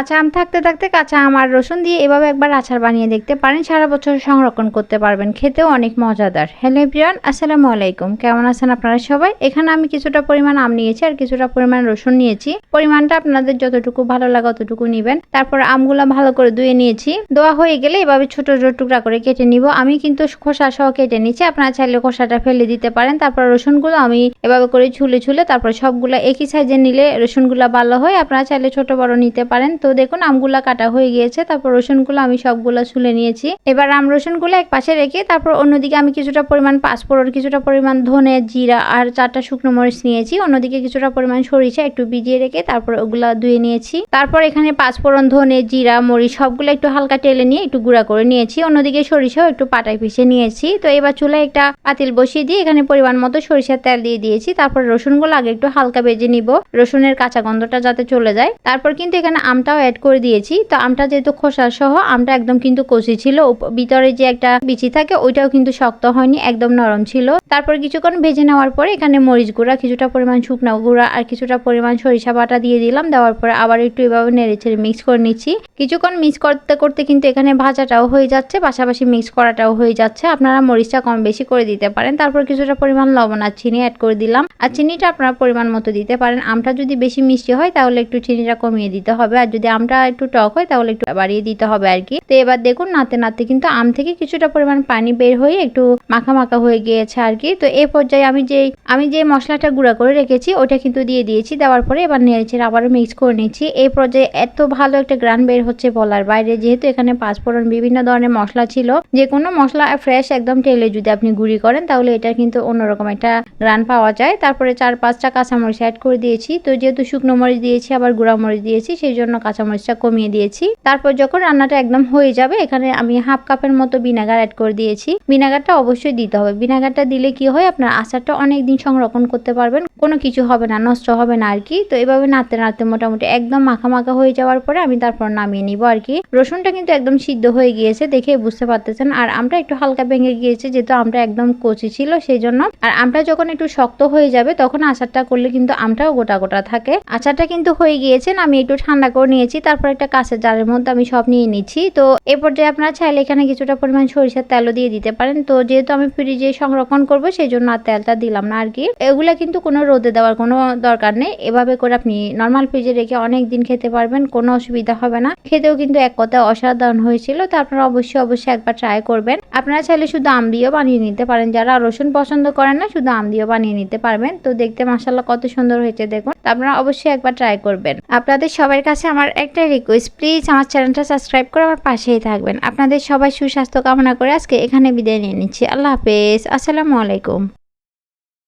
কাঁচা আম থাকতে থাকতে কাঁচা আম আর রসুন দিয়ে এভাবে একবার আচার বানিয়ে দেখতে পারেন। সারা বছর সংরক্ষণ করতে পারবেন। খেতেও অনেক মজাদার। হ্যালো এভরিওয়ান, আসসালামু আলাইকুম। কেমন আছেন আপনারা সবাই? এখানে আমি কিছুটা পরিমাণ আম নিয়েছি আর কিছুটা পরিমাণ রসুন নিয়েছি। পরিমাণটা আপনাদের যতটুকু ভালো লাগে ততটুকু নেবেন। তারপর আমগুলো ভালো করে ধুয়ে নিয়েছি। দোয়া হয়ে গেলে এভাবে ছোট ছোট টুকরা করে কেটে নিব। আমি কিন্তু খোসা সহ কেটে নিচ্ছি। আপনারা চাইলে খোসাটা ফেলে দিতে পারেন। তারপর রসুনগুলো আমি এভাবে করে ছুলে ছুলে তারপর সবগুলো একই সাইজে নিলে রসুনগুলো ভালো হয়। আপনারা চাইলে ছোট, বড় নিতে পারেন। তো দেখুন, আমগুলা কাটা হয়ে গিয়েছে, তারপর রসুনগুলো আমি সবগুলো ছুলে নিয়েছি। এবার আম রসুনগুলো এক পাশে রেখে, তারপর অন্যদিকে আমি কিছুটা পরিমাণ পাঁচফোড়ন, কিছুটা পরিমাণ ধনে জিরা আর চারটা শুকনো মরিচ নিয়েছি। অন্যদিকে কিছুটা পরিমাণ সরিষা একটু ভিজিয়ে রেখে, তারপর ওগুলা ধুয়ে নিয়েছি। তারপর এখানে পাঁচফোড়ন, ধনে জিরা, মরিচ সবগুলো একটু হালকা টেলে নিয়ে একটু গুঁড়া করে নিয়েছি। অন্যদিকে সরিষাও একটু পাটায় পিষে নিয়েছি। তো এবার চুলায় একটা পাতিল বসিয়ে দিয়ে এখানে পরিমাণ মতো সরিষার তেল দিয়ে দিয়েছি। তারপর রসুনগুলো আগে একটু হালকা ভেজে নিব। রসুনের কাঁচা গন্ধটা যাতে চলে যায়। তারপর কিন্তু এখানে আমটাও অ্যাড করে দিয়েছি। তো আমটা যেহেতু খোসা সহ, আমটা একদম কিন্তু কষি ছিল। ভিতরে যে একটা বিচি থাকে, ওইটাও কিন্তু শক্ত হয়নি, একদম নরম ছিল। তারপর কিছুক্ষণ ভেজে নেওয়ার পরে এখানে মরিচ গুঁড়া, কিছুটা পরিমাণ শুকনো গুঁড়া আর কিছুটা পরিমাণ সরিষা বাটা দিয়ে দিলাম। দেওয়ার পরে আবার একটু এভাবে নেড়ে ছেড়ে মিক্স করে নিচ্ছি। কিছুক্ষণ মিক্স করতে করতে কিন্তু এখানে ভাজাটাও হয়ে যাচ্ছে, পাশাপাশি মিক্স করাটাও হয়ে যাচ্ছে। আপনারা মরিচটা কম বেশি করে দিতে পারেন। তারপর কিছুটা পরিমাণ লবণ আর চিনি অ্যাড করে দিলাম। আর চিনিটা আপনারা পরিমাণ মতো দিতে পারেন। আমটা যদি বেশি মিষ্টি হয়, তাহলে একটু চিনিটা কমিয়ে দিতে হবে। আর যদি আমটা একটু টক হয়, তাহলে একটু বাড়িয়ে দিতে হবে আর কি। তো এবার দেখুন নাতে নাতে কিন্তু আম থেকে কিছুটা পরিমাণ পানি বের হয়ে একটু মাখা মাখা হয়ে গিয়েছে আর কি। তো এই পর্যায়ে আমি যে আমি যে মশলাটা গুঁড়া করে রেখেছি, ওটা কিন্তু দিয়ে দিয়েছি। দেওয়ার পরে এবার নেড়েছে আবারও মিক্স করে নিচ্ছি। এই পর্যায়ে এত ভালো একটা গ্রান বের হচ্ছে বলার বাইরে, যেহেতু এখানে পাঁচফোড়ন বিভিন্ন ধরনের মশলা ছিল। যে কোনো মশলা ফ্রেশ একদম তেলে যদি আপনি গুঁড়ি করেন, তাহলে এটা কিন্তু অন্যরকম একটা গ্রান পাওয়া যায়। তারপরে চার পাঁচটা কাঁচামরিচ অ্যাড করে দিয়েছি। তো যেহেতু শুকনো মরিচ দিয়েছি, আবার গুঁড়া মরিচ দিয়েছি, সেই জন্য কাঁচামরিচটা কমিয়ে দিয়েছি। তারপর যখন রান্নাটা একদম হয়ে যাবে, এখানে আমি হাফ কাপের মতো ভিনেগার অ্যাড করে দিয়েছি। ভিনেগারটা অবশ্যই দিতে হবে। ভিনেগারটা দিলে কি হয়, আপনার আচারটা অনেক দিন সংরক্ষণ করতে পারবেন। কোনো কিছু হবে না, নষ্ট হবে না আর কি তো এভাবে নাড়তে নাড়তে মোটামুটি একদম মাখা মাখা হয়ে যাওয়ার পরে আমি তারপর নামিয়ে নিব আর কি রসুনটা কিন্তু একদম সিদ্ধ হয়ে গিয়েছে দেখে বুঝতে পারতেছেন। আর আমটা একটু হালকা ভেঙে গিয়েছে, যেহেতু আমটা একদম কচি ছিল সেই জন্য আর আমটা যখন একটু শক্ত হয়ে যাবে, তখন আচারটা করলে কিন্তু আমটাও গোটা গোটা থাকে। আচারটা কিন্তু হয়ে গিয়েছেন আমি একটু ঠান্ডা করে নিয়েছি, তারপর একটা কাঁচের জারের মধ্যে আমি সব নিয়ে নিচ্ছি। তো এ পর্যায়ে আপনারা চাইলে এখানে কিছুটা পরিমাণ সরিষার তেলও দিয়ে দিতে পারেন। তো যেহেতু আমি ফ্রিজে সংরক্ষণ করব সেই জন্য আর তেলটা দিলাম না আর কি। এগুলা কিন্তু কোনো রোদে দেওয়ার কোনো দরকার নেই। এভাবে করে আপনি নর্মাল ফ্রিজে রেখে অনেক দিন খেতে পারবেন, কোনো অসুবিধা হবে না। খেতেও কিন্তু এক কথায় অসাধারণ হয়েছিল, তো আপনারা অবশ্যই অবশ্যই একবার ট্রাই করবেন। আপনারা চাইলে শুধু আম দিয়েও বানিয়ে নিতে পারেন। যারা রসুন পছন্দ করেন না, শুধু আম দিয়েও বানিয়ে নিতে পারবেন। তো দেখতে মাসাল্লাহ কত সুন্দর হয়েছে, দেখুন। আপনারা অবশ্যই একবার ট্রাই করবেন। আপনাদের সবার কাছে আমার একটাই রিকোয়েস্ট প্লিজ আমার চ্যানেলটা সাবস্ক্রাইব করে আমার পাশেই থাকবেন। আপনাদের সবাই সুস্বাস্থ্য কামনা করে আজকে এখানে বিদায় নিয়ে নিচ্ছি। আল্লাহ হাফেজ। আসসালামু আলাইকুম।